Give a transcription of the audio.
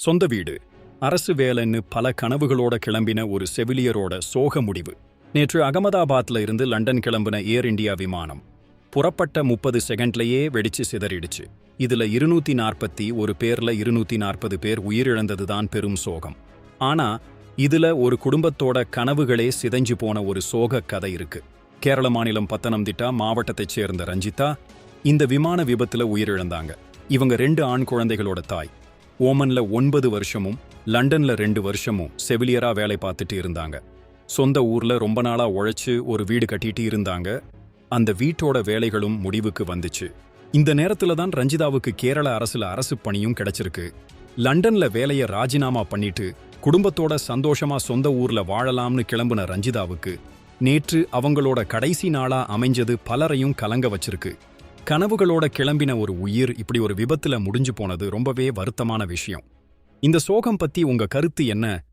சொந்த வீடு. அரசு வேலைன்னு பல கனவுகளோட கிளம்பின ஒரு செவிலியரோட சோக முடிவு. நேற்று அகமதாபாத்ல இருந்து லண்டன் கிளம்பின ஏர் இந்தியா விமானம். புறப்பட்ட முப்பது செகண்ட்லயே வெடிச்சு சிதறிடுச்சு. இதுல இருநூத்தி நாற்பத்தி ஒரு பேர்ல இருநூத்தி நாற்பது பேர் உயிரிழந்ததுதான் பெரும் சோகம். ஆனா இதுல ஒரு குடும்பத்தோட கனவுகளே சிதைஞ்சு போன ஒரு சோக கதை இருக்கு. கேரள மாநிலம் பத்தனம்திட்டா மாவட்டத்தைச் சேர்ந்த ரஞ்சிதா இந்த விமான விபத்துல உயிரிழந்தாங்க. இவங்க ரெண்டு ஆண் குழந்தைகளோட தாய். ஓமன்ல ஒன்பது வருஷமும் லண்டன்ல ரெண்டு வருஷமும் செவிலியரா வேலை பார்த்துட்டு இருந்தாங்க. சொந்த ஊர்ல ரொம்ப நாளா உழைச்சு ஒரு வீடு கட்டிட்டு இருந்தாங்க. அந்த வீட்டோட வேலைகளும் முடிவுக்கு வந்துச்சு. இந்த நேரத்துல தான் ரஞ்சிதாவுக்கு கேரள அரசுல அரசு பணியும் கிடைச்சிருக்கு. லண்டன்ல வேலையை ராஜினாமா பண்ணிட்டு குடும்பத்தோட சந்தோஷமா சொந்த ஊர்ல வாழலாம்னு கிளம்புன ரஞ்சிதாவுக்கு நேற்று அவங்களோட கடைசி நாளா அமைஞ்சது பலரையும் கலங்க வச்சிருக்கு. கனவுகளோட கிளம்பின ஒரு உயிர் இப்படி ஒரு விபத்துல முடிஞ்சு போனது ரொம்பவே வருத்தமான விஷயம். இந்த சோகம் பத்தி உங்க கருத்து என்ன?